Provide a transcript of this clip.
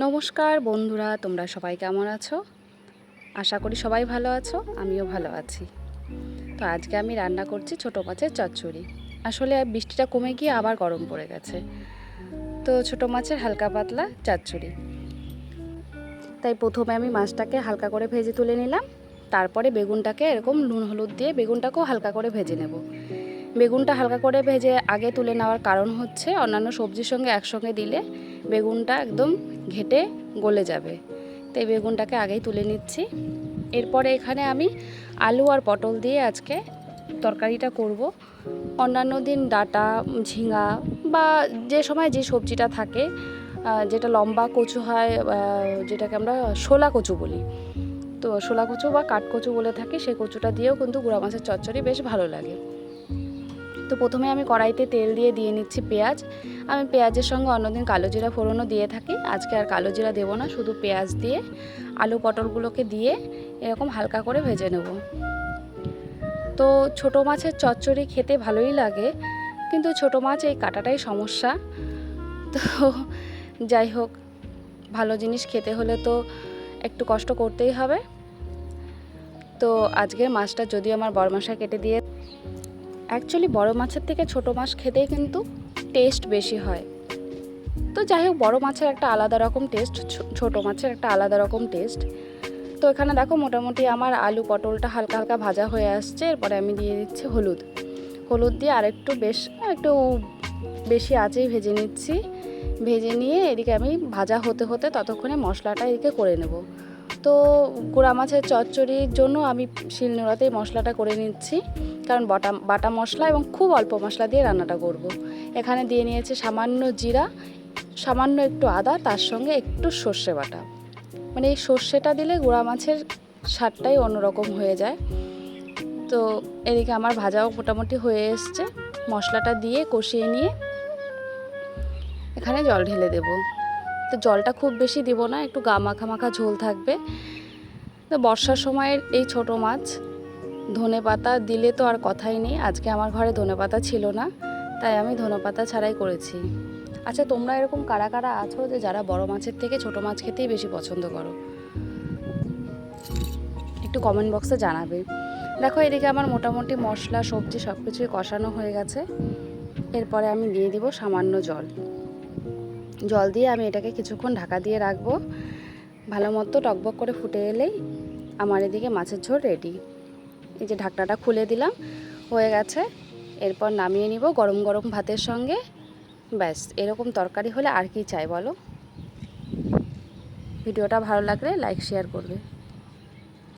নমস্কার বন্ধুরা, তোমরা সবাই কেমন আছো? আশা করি সবাই ভালো আছো, আমিও ভালো আছি। তো আজকে আমি রান্না করছি ছোটো মাছের চচ্চড়ি। আসলে বৃষ্টিটা কমে গিয়ে আবার গরম পড়ে গেছে। তো ছোটো মাছের হালকা পাতলা চচ্চড়ি। তাই প্রথমে আমি মাছটাকে হালকা করে ভেজে তুলে নিলাম। তারপরে বেগুনটাকে এরকম নুন হলুদ দিয়ে বেগুনটাকেও হালকা করে ভেজে নেব। বেগুনটা হালকা করে ভেজে আগে তুলে নেওয়ার কারণ হচ্ছে অন্যান্য সবজির সঙ্গে একসঙ্গে দিলে বেগুনটা একদম ঘেটে গলে যাবে। তাই বেগুনটাকে আগেই তুলে নিচ্ছি। এরপরে এখানে আমি আলু আর পটল দিয়ে আজকে তরকারিটা করব। অন্যান্য দিন ডাটা, ঝিঙা বা যে সময় যে সবজিটা থাকে যেটা লম্বা কচু হয় যেটাকে আমরা শোলা কচু বলি। তো শোলা কচু বা কাঠ কচু বলে থাকি সেই কচুটা দিয়েও কিন্তু গুঁড়া মাছের চচ্চড়ি বেশ ভালো লাগে। তো প্রথমে আমি কড়াইতে তেল দিয়ে দিয়ে নিচ্ছি পেঁয়াজ। আমি পেঁয়াজের সঙ্গে অন্যদিন কালো জিরা ফোড়নও দিয়ে থাকি। আজকে আর কালো জিরা দেবো না, শুধু পেঁয়াজ দিয়ে, আলু পটলগুলোকে দিয়ে এরকম হালকা করে ভেজে নেব। তো ছোট মাছের চচ্চড়ি খেতে ভালোই লাগে, কিন্তু ছোট মাছ এই কাটাটাই সমস্যা। তো যাই হোক, ভালো জিনিস খেতে হলে তো একটু কষ্ট করতেই হবে। তো আজকের মাছটা যদি আমার বড় মশাই কেটে দিয়ে অ্যাকচুয়ালি বড় মাছের থেকে ছোট মাছ খেতেই কিন্তু টেস্ট বেশি হয়। তো যাই হোক বড়ো মাছের একটা আলাদা রকম টেস্ট ছোট মাছের একটা আলাদা রকম টেস্ট তো এখানে দেখো, মোটামুটি আমার আলু পটলটা হালকা হালকা ভাজা হয়ে আসছে, এরপরে আমি দিয়ে দিচ্ছি হলুদ। হলুদ দিয়ে আরেকটু বেশ, একটু বেশি আঁচেই ভেজে নিচ্ছি। ভেজে নিয়ে এদিকে আমি ভাজা হতে হতে ততক্ষণে মশলাটা এদিকে করে নেব। তো গুঁড়া মাছের চচ্চড়ির জন্য আমি শিলনোড়াতেই মশলাটা করে নিচ্ছি। কারণ বাটা বাটা মশলা এবং খুব অল্প মশলা দিয়ে রান্নাটা করব। এখানে দিয়ে নিয়েছে সামান্য জিরা, সামান্য একটু আদা, তার সঙ্গে একটু সর্ষে বাটা। মানে এই সর্ষেটা দিলে গুঁড়া মাছের স্বাদটাই অন্যরকম হয়ে যায়। তো এদিকে আমার ভাজাও মোটামুটি হয়ে এসছে। মশলাটা দিয়ে কষিয়ে নিয়ে এখানে জল ঢেলে দেব। তো জলটা খুব বেশি দিব না, একটু গা মাখা মাখা ঝোল থাকবে। তো বর্ষার সময়ের এই ছোট মাছ ধনে পাতা দিলে তো আর কথাই নেই। আজকে আমার ঘরে ধনে পাতা ছিল না, তাই আমি ধনে পাতা ছাড়াই করেছি। আচ্ছা তোমরা এরকম কারা কারা আছো যে যারা বড় মাছের থেকে ছোট মাছ খেতেই বেশি পছন্দ করো? একটু কমেন্ট বক্সে জানাবে। দেখো, এদিকে আমার মোটামুটি মশলা, সবজি সব কিছুই কষানো হয়ে গেছে। এরপরে আমি দিয়ে দিব সামান্য জল। জল দিয়ে আমি এটাকে কিছুক্ষণ ঢাকা দিয়ে রাখব। ভালো মতো টকবক করে ফুটে এলেই আমার এদিকে মাছের ঝোল রেডি এই যে ঢাকনাটা খুলে দিলাম, হয়ে গেছে। এরপর নামিয়ে নিব গরম গরম ভাতের সঙ্গে। ব্যাস, এরকম তরকারি হলে আর কি চাই বলো? ভিডিওটা ভালো লাগলে লাইক, শেয়ার করবে।